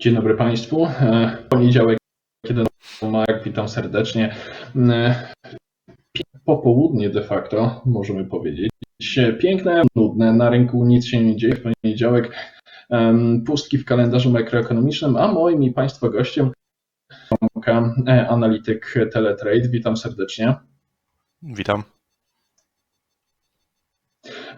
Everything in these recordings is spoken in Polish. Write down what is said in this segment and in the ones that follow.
Dzień dobry Państwu. E, Poniedziałek, 11 marca, witam serdecznie. E, Popołudnie de facto, możemy powiedzieć. Piękne, nudne, na rynku nic się nie dzieje. W poniedziałek pustki w kalendarzu makroekonomicznym, a moim i Państwa gościem e, analityk Teletrade. Witam serdecznie. Witam.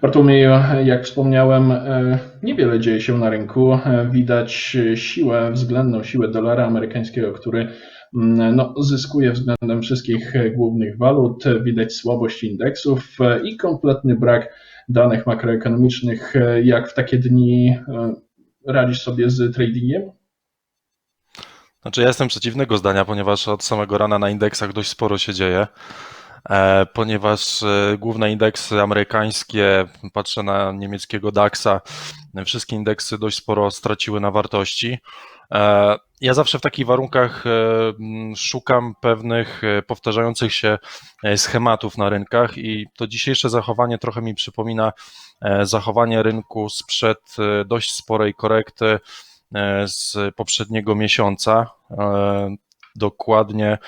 Bartłomieju, jak wspomniałem, e, niewiele dzieje się na rynku. E, Widać siłę, względną siłę dolara amerykańskiego, który mm, no, zyskuje względem wszystkich głównych walut. Widać słabość indeksów e, i kompletny brak danych makroekonomicznych. Jak w takie dni radzisz sobie z tradingiem? Znaczy, ja jestem przeciwnego zdania, ponieważ od samego rana na indeksach dość sporo się dzieje. E, ponieważ e, główne indeksy amerykańskie, patrzę na niemieckiego DAX-a, wszystkie indeksy dość sporo straciły na wartości. E, Ja zawsze w takich warunkach szukam pewnych powtarzających się schematów na rynkach i to dzisiejsze zachowanie trochę mi przypomina zachowanie rynku sprzed dość sporej korekty z poprzedniego miesiąca, dokładnie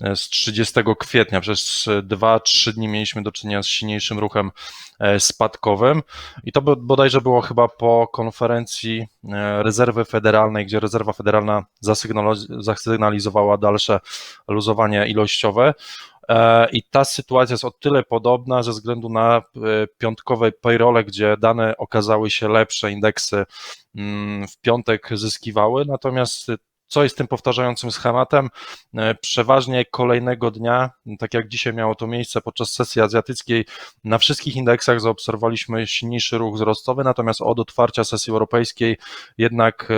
e, z 30 kwietnia. Przez 2-3 dni mieliśmy do czynienia z silniejszym ruchem e, spadkowym i to bo- bodajże było chyba po konferencji e, Rezerwy Federalnej, gdzie Rezerwa Federalna zasygnalizowała dalsze luzowanie ilościowe. I ta sytuacja jest o tyle podobna ze względu na piątkowe payrole, gdzie dane okazały się lepsze, indeksy mm, w piątek zyskiwały, natomiast co jest tym powtarzającym schematem? E, Przeważnie kolejnego dnia, tak jak dzisiaj miało to miejsce podczas sesji azjatyckiej, na wszystkich indeksach zaobserwowaliśmy silniejszy ruch wzrostowy, natomiast od otwarcia sesji europejskiej jednak e,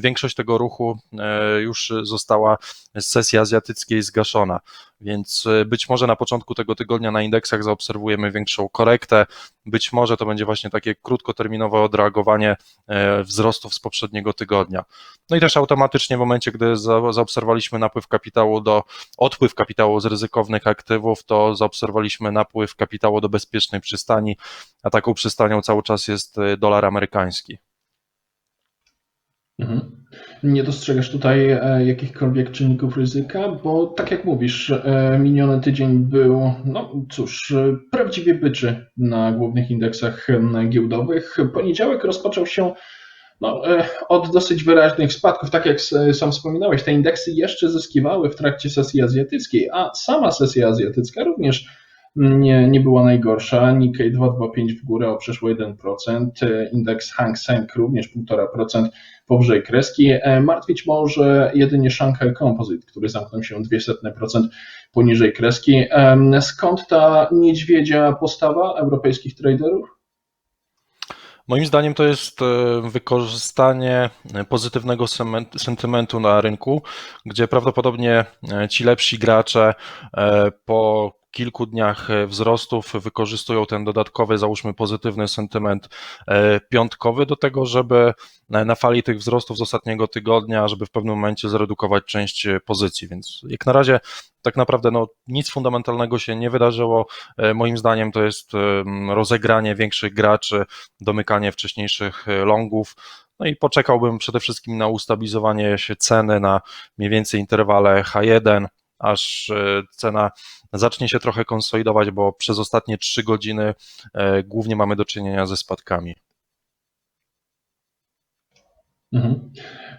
większość tego ruchu e, już została z sesji azjatyckiej zgaszona. Więc e, być może na początku tego tygodnia na indeksach zaobserwujemy większą korektę, być może to będzie właśnie takie krótkoterminowe odreagowanie e, wzrostów z poprzedniego tygodnia. No i też automatycznie w momencie, gdy za- zaobserwowaliśmy napływ kapitału do, odpływ kapitału z ryzykownych aktywów, to zaobserwowaliśmy napływ kapitału do bezpiecznej przystani, a taką przystanią cały czas jest e, dolar amerykański. Mhm. Nie dostrzegasz tutaj e, jakichkolwiek czynników ryzyka, bo tak jak mówisz, e, miniony tydzień był, no cóż, e, prawdziwie byczy na głównych indeksach giełdowych. Poniedziałek rozpoczął się no, od dosyć wyraźnych spadków. Tak jak sam wspominałeś, te indeksy jeszcze zyskiwały w trakcie sesji azjatyckiej, a sama sesja azjatycka również nie, nie była najgorsza. Nikkei 225 w górę o przeszło 1%, e, indeks Hang Seng również 1,5% powyżej kreski. E, Martwić może jedynie Shanghai Composite, który zamknął się 0,02% poniżej kreski. Em, Skąd ta niedźwiedzia postawa europejskich traderów? Moim zdaniem to jest e, wykorzystanie pozytywnego sentymentu na rynku, gdzie prawdopodobnie e, ci lepsi gracze e, po kilku dniach e, wzrostów wykorzystują ten dodatkowy, załóżmy, pozytywny sentyment e, piątkowy do tego, żeby na na fali tych wzrostów z ostatniego tygodnia, żeby w pewnym momencie zredukować część e, pozycji. Więc jak na razie tak naprawdę no, nic fundamentalnego się nie wydarzyło. E, Moim zdaniem to jest rozegranie większych graczy, domykanie wcześniejszych e, longów. No i poczekałbym przede wszystkim na ustabilizowanie się ceny na mniej więcej interwale H1, aż e, cena zacznie się trochę konsolidować, bo przez ostatnie 3 godziny e, głównie mamy do czynienia ze spadkami. Mhm.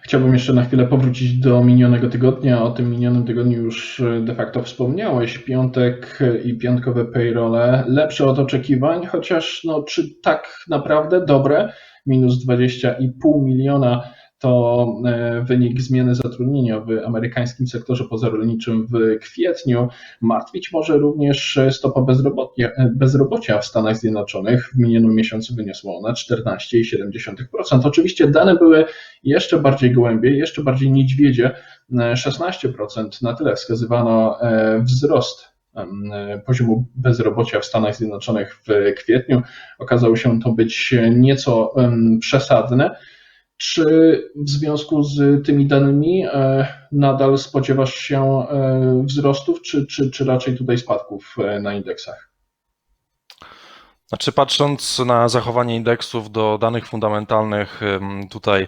Chciałbym jeszcze na chwilę powrócić do minionego tygodnia. O tym minionym tygodniu już e, de facto wspomniałeś. Piątek i piątkowe payrole lepsze od oczekiwań, chociaż no, czy tak naprawdę dobre? Minus 20,5 miliona to e, wynik zmiany zatrudnienia w amerykańskim sektorze pozarolniczym w kwietniu. Martwić może również stopa bezrobocia, bezrobocia w Stanach Zjednoczonych. W minionym miesiącu wyniosła ona 14,7%. Oczywiście dane były jeszcze bardziej gołębie, jeszcze bardziej niedźwiedzie. E, 16% na tyle wskazywano e, wzrost e, poziomu bezrobocia w Stanach Zjednoczonych w kwietniu. Okazało się to być nieco przesadne. Czy w związku z tymi danymi e, nadal spodziewasz się e, wzrostów, czy, czy, czy raczej tutaj spadków e, na indeksach? Znaczy, patrząc na zachowanie indeksów do danych fundamentalnych, tutaj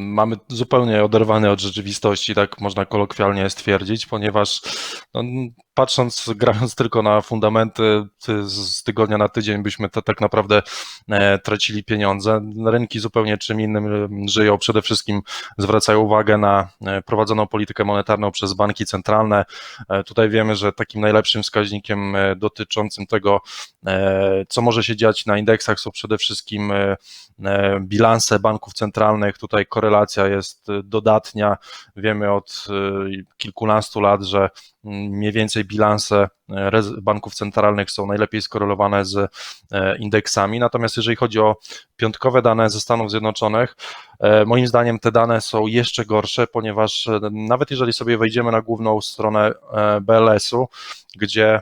mamy zupełnie oderwany od rzeczywistości, tak można kolokwialnie stwierdzić, ponieważ no, patrząc, grając tylko na fundamenty ty- z tygodnia na tydzień byśmy tak naprawdę e, tracili pieniądze. Rynki zupełnie czym innym e, żyją. Przede wszystkim zwracają uwagę na e, prowadzoną politykę monetarną przez banki centralne. Tutaj wiemy, że takim najlepszym wskaźnikiem dotyczącym tego, co może się dziać na indeksach, są przede wszystkim bilanse banków centralnych. Tutaj korelacja jest dodatnia. Wiemy od kilkunastu lat, że mm, mniej więcej bilanse e, banków centralnych są najlepiej skorelowane z e, indeksami. Natomiast jeżeli chodzi o piątkowe dane ze Stanów Zjednoczonych, e, moim zdaniem te dane są jeszcze gorsze, ponieważ nawet jeżeli sobie wejdziemy na główną stronę BLS-u, gdzie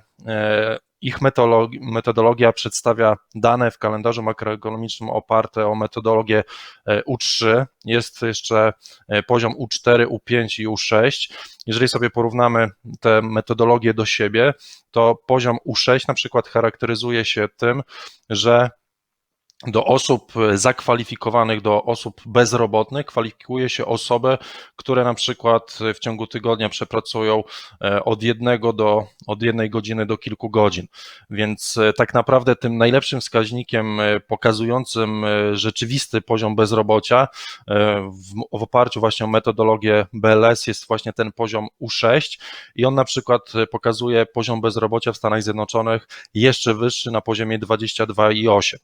ich metodologi- metodologia przedstawia dane w kalendarzu makroekonomicznym oparte o metodologię e, U3. Jest jeszcze e, poziom U4, U5 i U6. Jeżeli sobie porównamy te metodologie do siebie, to poziom U6 na przykład charakteryzuje się tym, że do osób zakwalifikowanych, do osób bezrobotnych kwalifikuje się osoby, które na przykład w ciągu tygodnia przepracują e, od jednego do od jednej godziny do kilku godzin. Więc e, tak naprawdę tym najlepszym wskaźnikiem e, pokazującym rzeczywisty poziom bezrobocia w, w oparciu właśnie o metodologię BLS jest właśnie ten poziom U6 i on na przykład pokazuje poziom bezrobocia w Stanach Zjednoczonych jeszcze wyższy na poziomie 22,8.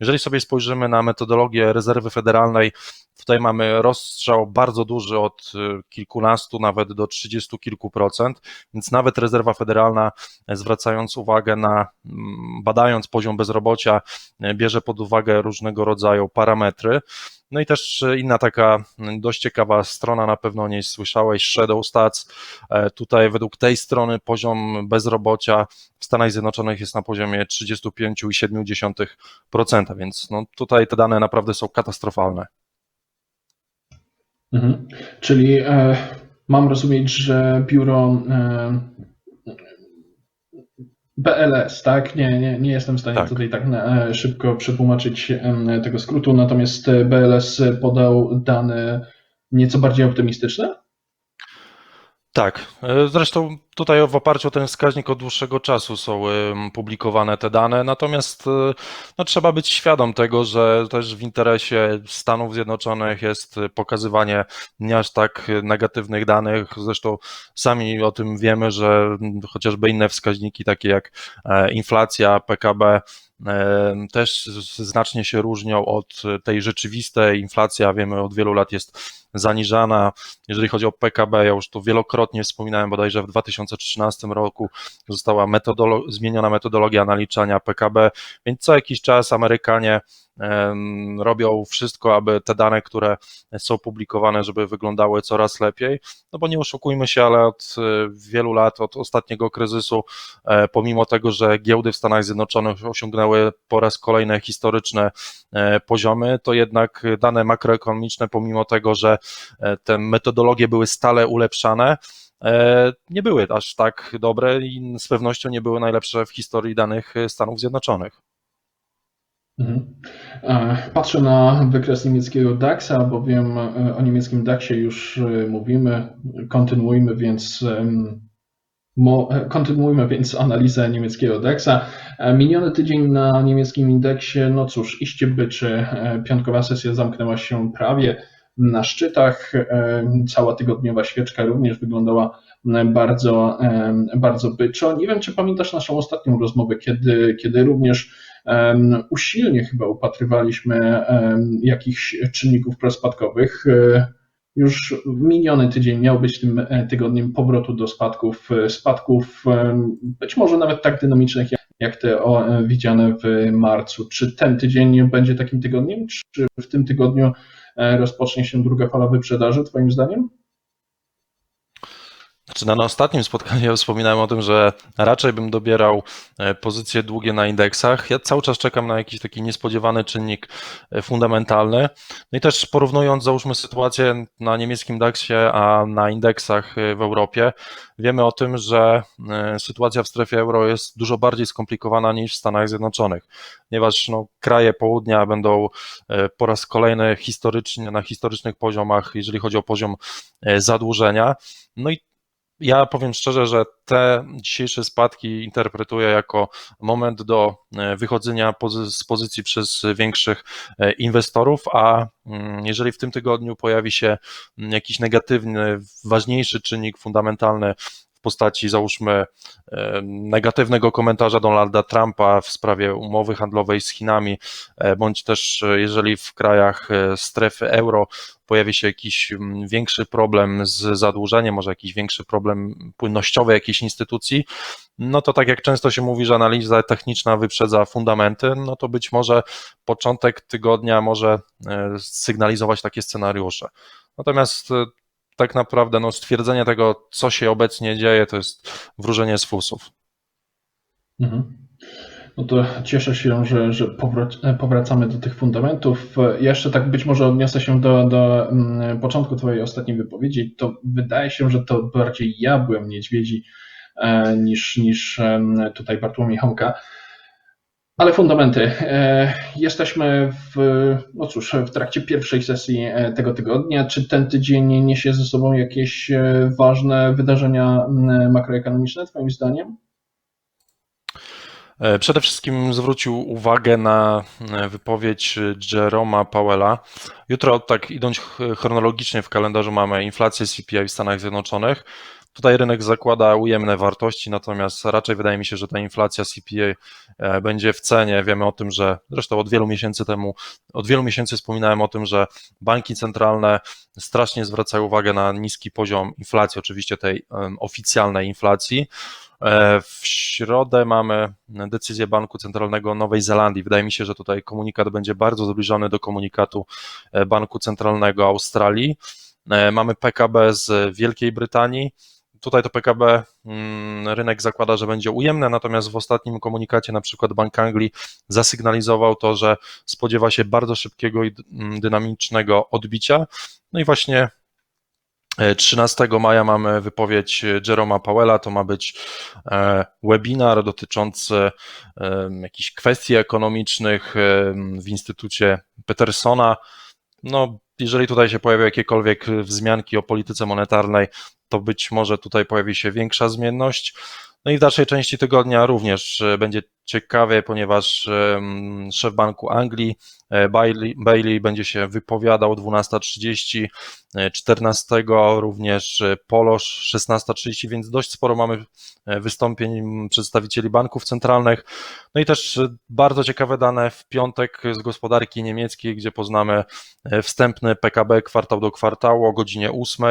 Jeżeli sobie spojrzymy na metodologię rezerwy federalnej, tutaj mamy rozstrzał bardzo duży od y, kilkunastu nawet do trzydziestu kilku procent, więc nawet rezerwa federalna, e, zwracając uwagę na, mm, badając poziom bezrobocia, e, bierze pod uwagę różnego rodzaju parametry. No i też e, inna taka dość ciekawa strona, na pewno o niej słyszałeś, Shadow Stats. E, Tutaj według tej strony poziom bezrobocia w Stanach Zjednoczonych jest na poziomie 35,7%, więc no tutaj te dane naprawdę są katastrofalne. Mhm. Czyli e, mam rozumieć, że biuro e, BLS, tak? Nie, nie, nie jestem w stanie Tak. tutaj tak e, szybko przetłumaczyć tego skrótu, natomiast e, BLS podał dane nieco bardziej optymistyczne? Tak, e, zresztą tutaj w oparciu o ten wskaźnik od dłuższego czasu są publikowane te dane, natomiast e, no, trzeba być świadom tego, że też w interesie Stanów Zjednoczonych jest pokazywanie nie aż tak negatywnych danych. Zresztą sami o tym wiemy, że chociażby inne wskaźniki, takie jak e, inflacja, PKB, e, też znacznie się różnią od tej rzeczywistej. Inflacja, wiemy, od wielu lat jest zaniżana. Jeżeli chodzi o PKB, ja już to wielokrotnie wspominałem, bodajże w 2013 roku została metodolo- zmieniona metodologia naliczania PKB, więc co jakiś czas Amerykanie robią wszystko, aby te dane, które są publikowane, żeby wyglądały coraz lepiej. No bo nie oszukujmy się, ale od e, wielu lat, od ostatniego kryzysu, e, pomimo tego, że giełdy w Stanach Zjednoczonych osiągnęły po raz kolejny historyczne e, poziomy, to jednak dane makroekonomiczne, pomimo tego, że te metodologie były stale ulepszane, nie były aż tak dobre i z pewnością nie były najlepsze w historii danych Stanów Zjednoczonych. Mhm. E, Patrzę na wykres niemieckiego DAX-a, bowiem e, o niemieckim DAX-ie już e, mówimy. Kontynuujmy więc, e, kontynuujmy więc analizę niemieckiego DAX-a. E, Miniony tydzień na niemieckim indeksie, no cóż, iście byczy. E, Piątkowa sesja zamknęła się prawie na szczytach. E, Cała tygodniowa świeczka również wyglądała e, bardzo, em, bardzo byczo. Nie wiem, czy pamiętasz naszą ostatnią rozmowę, kiedy, kiedy również usilnie chyba upatrywaliśmy jakichś czynników prospadkowych. E, Już miniony tydzień miał być tym e, tygodniem powrotu do spadków, e, spadków być może nawet tak dynamicznych jak- te e, widziane w marcu. Czy ten tydzień będzie takim tygodniem? Czy w tym tygodniu e, rozpocznie się druga fala wyprzedaży, Twoim zdaniem? Znaczy na, ostatnim spotkaniu ja wspominałem o tym, że raczej bym dobierał e, pozycje długie na indeksach. Ja cały czas czekam na jakiś taki niespodziewany czynnik e, fundamentalny. No i też porównując, załóżmy sytuację na niemieckim DAX-ie, a na indeksach e, w Europie, wiemy o tym, że sytuacja w strefie euro jest dużo bardziej skomplikowana niż w Stanach Zjednoczonych, ponieważ no, kraje południa będą po raz kolejny historycznie, na historycznych poziomach, jeżeli chodzi o poziom zadłużenia. No i ja powiem szczerze, że te dzisiejsze spadki interpretuję jako moment do e, wychodzenia z pozycji przez większych e, inwestorów, a mm, jeżeli w tym tygodniu pojawi się jakiś negatywny, ważniejszy czynnik fundamentalny postaci, załóżmy, e, negatywnego komentarza Donalda Trumpa w sprawie umowy handlowej z Chinami, e, bądź też e, jeżeli w krajach strefy euro pojawi się jakiś większy problem z zadłużeniem, może jakiś większy problem płynnościowy jakiejś instytucji, no to tak jak często się mówi, że analiza techniczna wyprzedza fundamenty, no to być może początek tygodnia może sygnalizować takie scenariusze. Natomiast tak naprawdę no, stwierdzenie tego, co się obecnie dzieje, to jest wróżenie z fusów. Mhm. No to cieszę się, że, że powracamy do tych fundamentów. Jeszcze tak być może odniosę się do, do mm, początku Twojej ostatniej wypowiedzi. To wydaje się, że to bardziej ja byłem niedźwiedzi e, niż, niż tutaj Bartłomiej Homka. Ale fundamenty. E, jesteśmy w, no cóż, w trakcie pierwszej sesji e, tego tygodnia. Czy ten tydzień niesie ze sobą jakieś e, ważne wydarzenia makroekonomiczne, Twoim zdaniem? Przede wszystkim zwrócił uwagę na wypowiedź Jeroma Powella. Jutro, tak idąc chronologicznie w kalendarzu, mamy inflację CPI w Stanach Zjednoczonych. Tutaj rynek zakłada ujemne wartości, natomiast raczej wydaje mi się, że ta inflacja CPI e, będzie w cenie. Wiemy o tym, że zresztą od wielu miesięcy temu, od wielu miesięcy wspominałem o tym, że banki centralne strasznie zwracają uwagę na niski poziom inflacji, oczywiście tej oficjalnej inflacji. E, w środę mamy decyzję Banku Centralnego Nowej Zelandii. Wydaje mi się, że tutaj komunikat będzie bardzo zbliżony do komunikatu e, Banku Centralnego Australii. Mamy PKB z Wielkiej Brytanii, Tutaj to PKB mm, rynek zakłada, że będzie ujemne, natomiast w ostatnim komunikacie na przykład Bank Anglii zasygnalizował to, że spodziewa się bardzo szybkiego i mm, dynamicznego odbicia. No i właśnie 13 e, maja mamy wypowiedź Jeroma Powella, to ma być e, webinar dotyczący e, jakichś kwestii ekonomicznych w Instytucie Petersona. No, jeżeli tutaj się pojawią jakiekolwiek wzmianki o polityce monetarnej, to być może tutaj pojawi się większa zmienność. No i w dalszej części tygodnia również e, będzie ciekawie, ponieważ szef Banku Anglii e, Bailey, Bailey będzie się wypowiadał o 12.30, 14 e, również Polosz 16.30, więc dość sporo mamy wystąpień przedstawicieli banków centralnych. No i też bardzo ciekawe dane w piątek z gospodarki niemieckiej, gdzie poznamy wstępny PKB kwartał do kwartału o godzinie 8,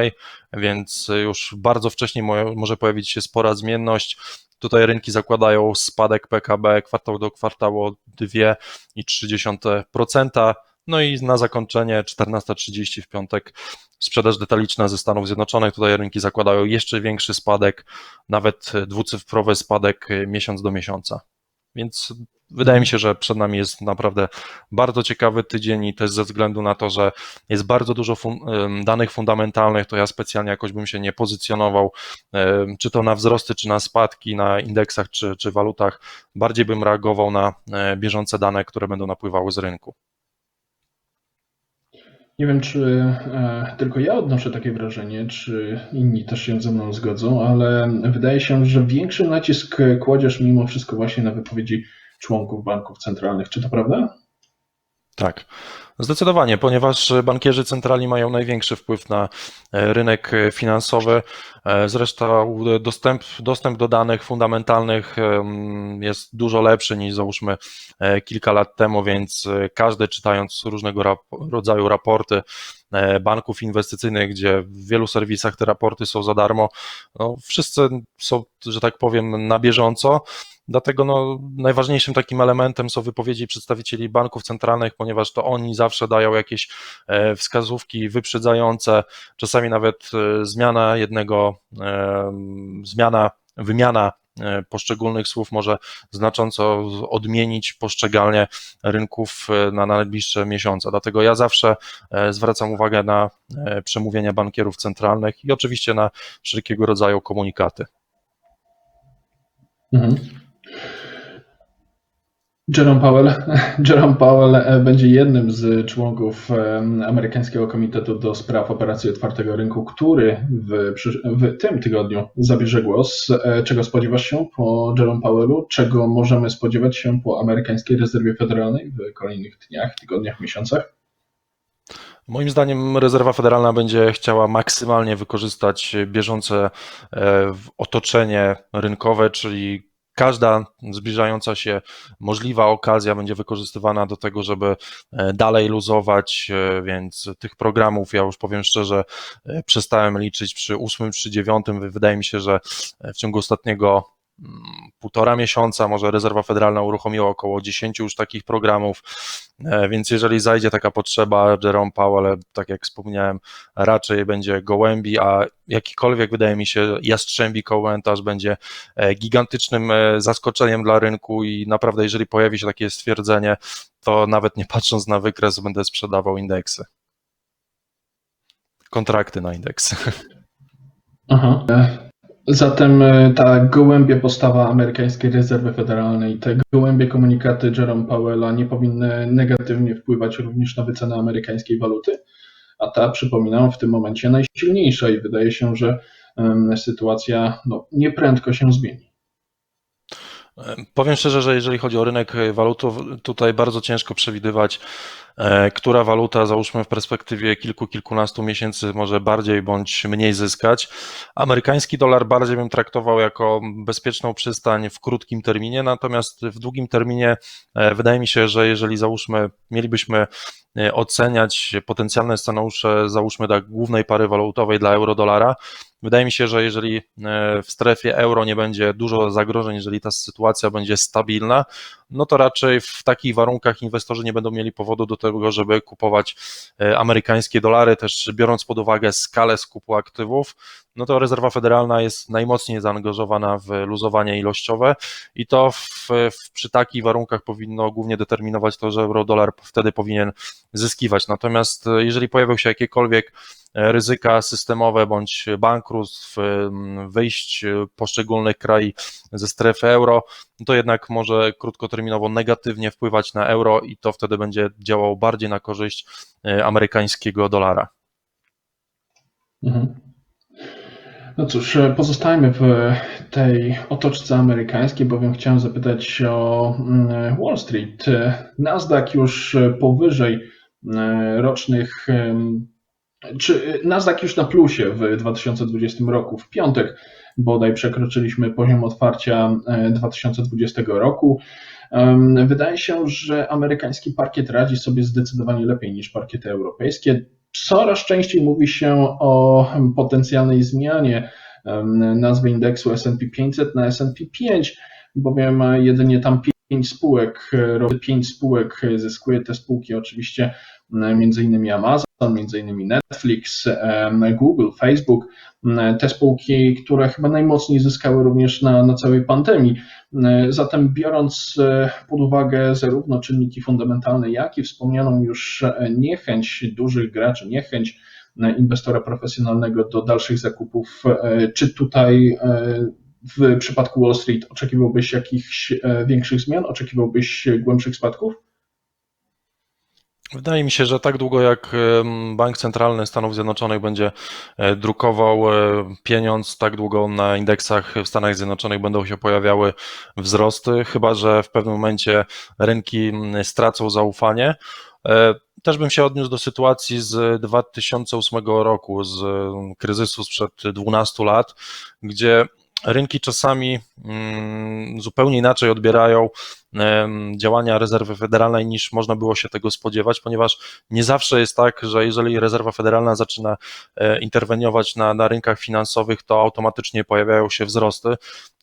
więc już bardzo wcześnie może pojawić się spora zmienność. Tutaj rynki zakładają spadek PKB kwartał do kwartału o 2,3%. No i na zakończenie 14.30 w piątek sprzedaż detaliczna ze Stanów Zjednoczonych. Tutaj rynki zakładają jeszcze większy spadek, nawet dwucyfrowy spadek miesiąc do miesiąca. Więc wydaje mi się, że przed nami jest naprawdę bardzo ciekawy tydzień i też ze względu na to, że jest bardzo dużo fun danych fundamentalnych, to ja specjalnie jakoś bym się nie pozycjonował, czy to na wzrosty, czy na spadki, na indeksach, czy, czy walutach. Bardziej bym reagował na e, bieżące dane, które będą napływały z rynku. Nie wiem, czy e, tylko ja odnoszę takie wrażenie, czy inni też się ze mną zgodzą, ale wydaje się, że większy nacisk kładziesz mimo wszystko właśnie na wypowiedzi członków banków centralnych. Czy to prawda? Tak. Zdecydowanie, ponieważ bankierzy centralni mają największy wpływ na e, rynek finansowy. E, zresztą dostęp, dostęp do danych fundamentalnych jest dużo lepszy niż załóżmy e, kilka lat temu, więc każdy czytając różnego rodzaju raporty banków inwestycyjnych, gdzie w wielu serwisach te raporty są za darmo, no, wszyscy są, że tak powiem, na bieżąco. Dlatego no, najważniejszym takim elementem są wypowiedzi przedstawicieli banków centralnych, ponieważ to oni zawsze dają jakieś e, wskazówki wyprzedzające, czasami nawet e, zmiana jednego, e, zmiana, wymiana poszczególnych słów może znacząco odmienić postrzeganie rynków na najbliższe miesiące. Dlatego ja zawsze zwracam uwagę na przemówienia bankierów centralnych i oczywiście na wszelkiego rodzaju komunikaty. Mhm. Jerome Powell, Jerome Powell e, będzie jednym z członków e, amerykańskiego komitetu do spraw operacji otwartego rynku, który w, w tym tygodniu zabierze głos. E, Czego spodziewasz się po Jerome Powellu? Czego możemy spodziewać się po amerykańskiej rezerwie federalnej w kolejnych dniach, tygodniach, miesiącach? Moim zdaniem rezerwa federalna będzie chciała maksymalnie wykorzystać bieżące e, otoczenie rynkowe, czyli każda zbliżająca się możliwa okazja będzie wykorzystywana do tego, żeby e, dalej luzować, e, więc tych programów, ja już powiem szczerze, e, przestałem liczyć przy ósmym czy dziewiątym. Wydaje mi się, że w ciągu ostatniego półtora miesiąca może rezerwa federalna uruchomiła około 10 już takich programów, E, Więc jeżeli zajdzie taka potrzeba, Jerome Powell, tak jak wspomniałem, raczej będzie gołębi, a jakikolwiek, wydaje mi się, jastrzębi komentarz będzie e, gigantycznym e, zaskoczeniem dla rynku i naprawdę, jeżeli pojawi się takie stwierdzenie, to nawet nie patrząc na wykres, będę sprzedawał indeksy. Kontrakty na indeksy. Aha. Zatem e, ta gołębia postawa amerykańskiej rezerwy federalnej, te gołębie komunikaty Jerome Powella nie powinny negatywnie wpływać również na wycenę amerykańskiej waluty, a ta, przypominam, w tym momencie najsilniejsza i wydaje się, że sytuacja no, nieprędko się zmieni. Powiem szczerze, że jeżeli chodzi o rynek walutów, tutaj bardzo ciężko przewidywać, e, która waluta, załóżmy w perspektywie kilku, kilkunastu miesięcy może bardziej bądź mniej zyskać. Amerykański dolar bardziej bym traktował jako bezpieczną przystań w krótkim terminie, natomiast w długim terminie e, wydaje mi się, że jeżeli załóżmy, mielibyśmy e, oceniać potencjalne scenariusze, załóżmy dla głównej pary walutowej dla euro-dolara, Wydaje mi się, że jeżeli e, w strefie euro nie będzie dużo zagrożeń, jeżeli ta sytuacja będzie stabilna, no to raczej w takich warunkach inwestorzy nie będą mieli powodu do tego, żeby kupować e, amerykańskie dolary, też biorąc pod uwagę skalę skupu aktywów, no to rezerwa federalna jest najmocniej zaangażowana w luzowanie ilościowe i to w, w, przy takich warunkach powinno głównie determinować to, że euro-dolar wtedy powinien zyskiwać. Natomiast e, jeżeli pojawią się jakiekolwiek ryzyka systemowe bądź bankructw, wyjść poszczególnych krajów ze strefy euro, to jednak może krótkoterminowo negatywnie wpływać na euro i to wtedy będzie działało bardziej na korzyść amerykańskiego dolara. Mhm. No cóż, pozostajmy w tej otoczce amerykańskiej, bowiem chciałem zapytać o Wall Street. Nasdaq już powyżej rocznych czy Nasdaq już na plusie w 2020 roku? W piątek bodaj przekroczyliśmy poziom otwarcia 2020 roku. Wydaje się, że amerykański parkiet radzi sobie zdecydowanie lepiej niż parkiety europejskie. Coraz częściej mówi się o potencjalnej zmianie nazwy indeksu SP 500 na SP 5, bowiem jedynie tam 5 spółek, 5 spółek zyskuje te spółki. Oczywiście między innymi Amazon, między innymi Netflix, Google, Facebook, te spółki, które chyba najmocniej zyskały również na, na całej pandemii. Zatem biorąc pod uwagę zarówno czynniki fundamentalne, jak i wspomnianą już niechęć dużych graczy, niechęć inwestora profesjonalnego do dalszych zakupów, czy tutaj w przypadku Wall Street oczekiwałbyś jakichś większych zmian, oczekiwałbyś głębszych spadków? Wydaje mi się, że tak długo jak Bank Centralny Stanów Zjednoczonych będzie drukował pieniądz, tak długo na indeksach w Stanach Zjednoczonych będą się pojawiały wzrosty, chyba że w pewnym momencie rynki stracą zaufanie. Też bym się odniósł do sytuacji z 2008 roku, z kryzysu sprzed 12 lat, gdzie rynki czasami zupełnie inaczej odbierają działania rezerwy federalnej niż można było się tego spodziewać, ponieważ nie zawsze jest tak, że jeżeli rezerwa federalna zaczyna e, interweniować na, na rynkach finansowych, to automatycznie pojawiają się wzrosty.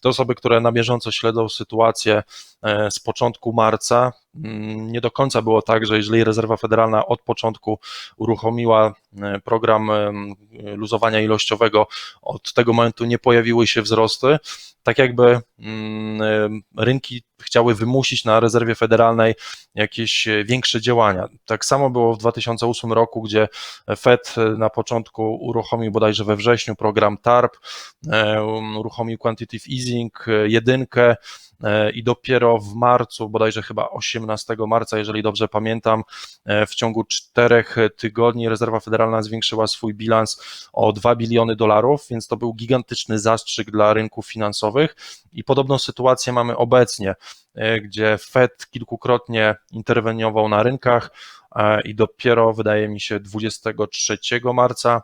Te osoby, które na bieżąco śledzą sytuację e, z początku marca, mm, nie do końca było tak, że jeżeli rezerwa federalna od początku uruchomiła e, program luzowania ilościowego, od tego momentu nie pojawiły się wzrosty, tak jakby mm, rynki chciały wymusić na rezerwie federalnej jakieś e, większe działania. Tak samo było w 2008 roku, gdzie Fed e, na początku uruchomił bodajże we wrześniu program TARP, e, uruchomił quantitative easing, jedynkę i dopiero w marcu, bodajże chyba 18 marca, jeżeli dobrze pamiętam, e, w ciągu czterech tygodni rezerwa federalna zwiększyła swój bilans o 2 biliony dolarów, więc to był gigantyczny zastrzyk dla rynków finansowych. I podobną sytuację mamy obecnie, e, gdzie Fed kilkukrotnie interweniował na rynkach e, i dopiero wydaje mi się 23 marca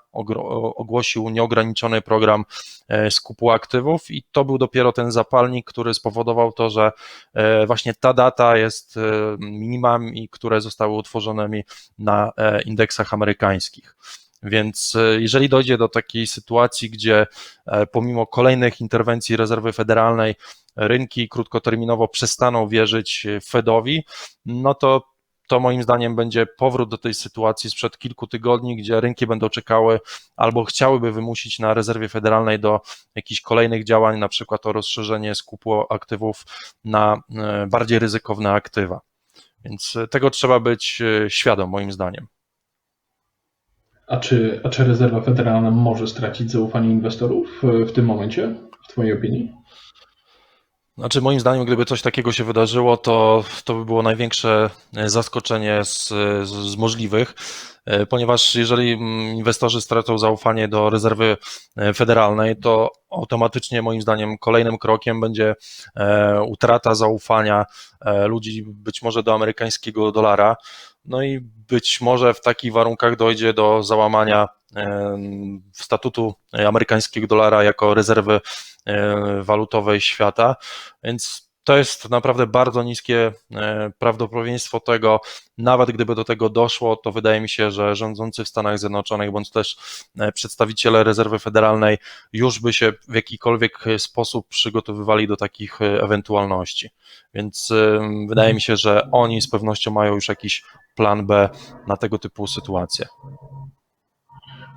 ogłosił nieograniczony program e, skupu aktywów i to był dopiero ten zapalnik, który spowodował to, że e, właśnie ta data jest e, minimami, które zostały utworzonymi na e, indeksach amerykańskich. Więc e, jeżeli dojdzie do takiej sytuacji, gdzie e, pomimo kolejnych interwencji rezerwy federalnej rynki krótkoterminowo przestaną wierzyć Fedowi, no to to moim zdaniem będzie powrót do tej sytuacji sprzed kilku tygodni, gdzie rynki będą czekały albo chciałyby wymusić na rezerwie federalnej do jakichś kolejnych działań, na przykład o rozszerzenie skupu aktywów na e, bardziej ryzykowne aktywa. Więc e, tego trzeba być e, świadom, moim zdaniem. A czy, a czy rezerwa federalna może stracić zaufanie inwestorów w tym momencie, w Twojej opinii? Znaczy, moim zdaniem, gdyby coś takiego się wydarzyło, to, to by było największe e, zaskoczenie z, z, z możliwych, e, ponieważ jeżeli mm, inwestorzy stracą zaufanie do rezerwy e, federalnej, to automatycznie, moim zdaniem, kolejnym krokiem będzie utrata zaufania ludzi być może do amerykańskiego dolara. No i być może w takich warunkach dojdzie do załamania statutu amerykańskiego dolara jako rezerwy walutowej świata, więc to jest naprawdę bardzo niskie e, prawdopodobieństwo tego, nawet gdyby do tego doszło, to wydaje mi się, że rządzący w Stanach Zjednoczonych bądź też e, przedstawiciele rezerwy federalnej już by się w jakikolwiek sposób przygotowywali do takich e, ewentualności. Więc e, wydaje mi się, że oni z pewnością mają już jakiś plan B na tego typu sytuacje.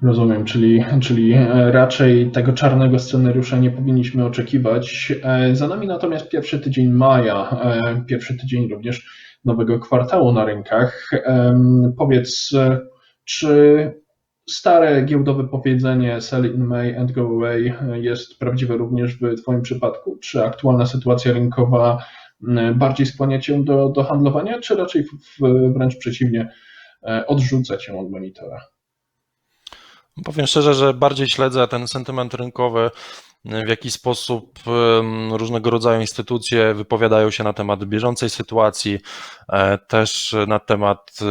Rozumiem, czyli, czyli e, raczej tego czarnego scenariusza nie powinniśmy oczekiwać. E, Za nami natomiast pierwszy tydzień maja, e, pierwszy tydzień również nowego kwartału na rynkach. Powiedz, czy stare giełdowe powiedzenie sell in May and go away jest prawdziwe również w Twoim przypadku? Czy aktualna sytuacja rynkowa bardziej skłania Cię do, do handlowania, czy raczej wręcz przeciwnie, odrzuca Cię od monitora? Powiem szczerze, że bardziej śledzę ten sentyment rynkowy, w jaki sposób różnego rodzaju instytucje wypowiadają się na temat bieżącej sytuacji, e, też na temat, e,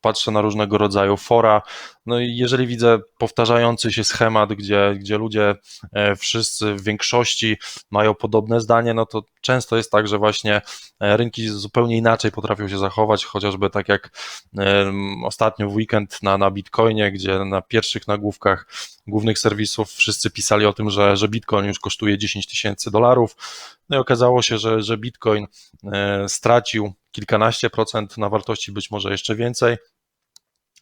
patrzę na różnego rodzaju fora. No i jeżeli widzę powtarzający się schemat, gdzie, gdzie ludzie e, wszyscy w większości mają podobne zdanie, no to często jest tak, że właśnie e, rynki zupełnie inaczej potrafią się zachować, chociażby tak jak em, ostatnio w weekend na, na Bitcoinie, gdzie na pierwszych nagłówkach głównych serwisów wszyscy pisali o tym, że, że Bitcoin już kosztuje 10 tysięcy dolarów. No i okazało się, że, że Bitcoin e, stracił kilkanaście procent na wartości, być może jeszcze więcej.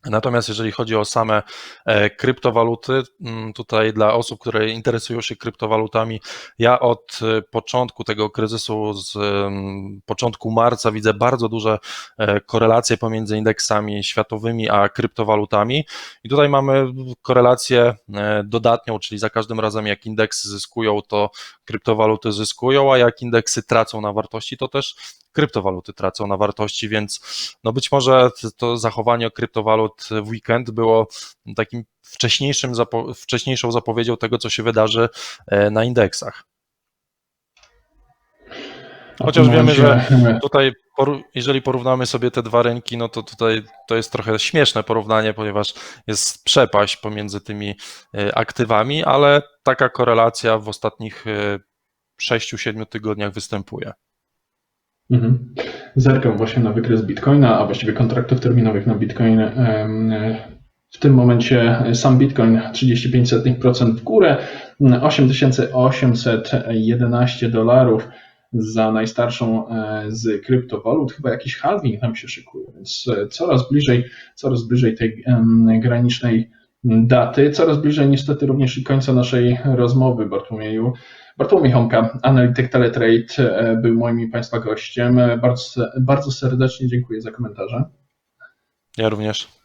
Natomiast jeżeli chodzi o same e, kryptowaluty, mm, tutaj dla osób, które interesują się kryptowalutami, ja od e, początku tego kryzysu, z em, początku marca widzę bardzo duże e, korelacje pomiędzy indeksami światowymi a kryptowalutami. I tutaj mamy korelację dodatnią, czyli za każdym razem jak indeksy zyskują, to kryptowaluty zyskują, a jak indeksy tracą na wartości, to też kryptowaluty tracą na wartości, więc no być może to zachowanie kryptowalut w weekend było takim wcześniejszym, wcześniejszą zapowiedzią tego, co się wydarzy e, na indeksach. Chociaż wiemy, że tutaj, jeżeli porównamy sobie te dwa rynki, no to tutaj to jest trochę śmieszne porównanie, ponieważ jest przepaść pomiędzy tymi e, aktywami, ale taka korelacja w ostatnich 6-7 tygodniach występuje. Mhm. Zerkam właśnie na wykres Bitcoina, a właściwie kontraktów terminowych na Bitcoin. Em, W tym momencie sam Bitcoin 35% w górę, 8811 dolarów za najstarszą e, z kryptowalut. Chyba jakiś halving nam się szykuje, więc e, coraz bliżej, coraz bliżej tej granicznej daty, coraz bliżej niestety również i końca naszej rozmowy, Bartłomieju. Bartłomiej Homka, analityk Teletrade, e, był moim i Państwa gościem. Bardzo, bardzo serdecznie dziękuję za komentarze. Ja również.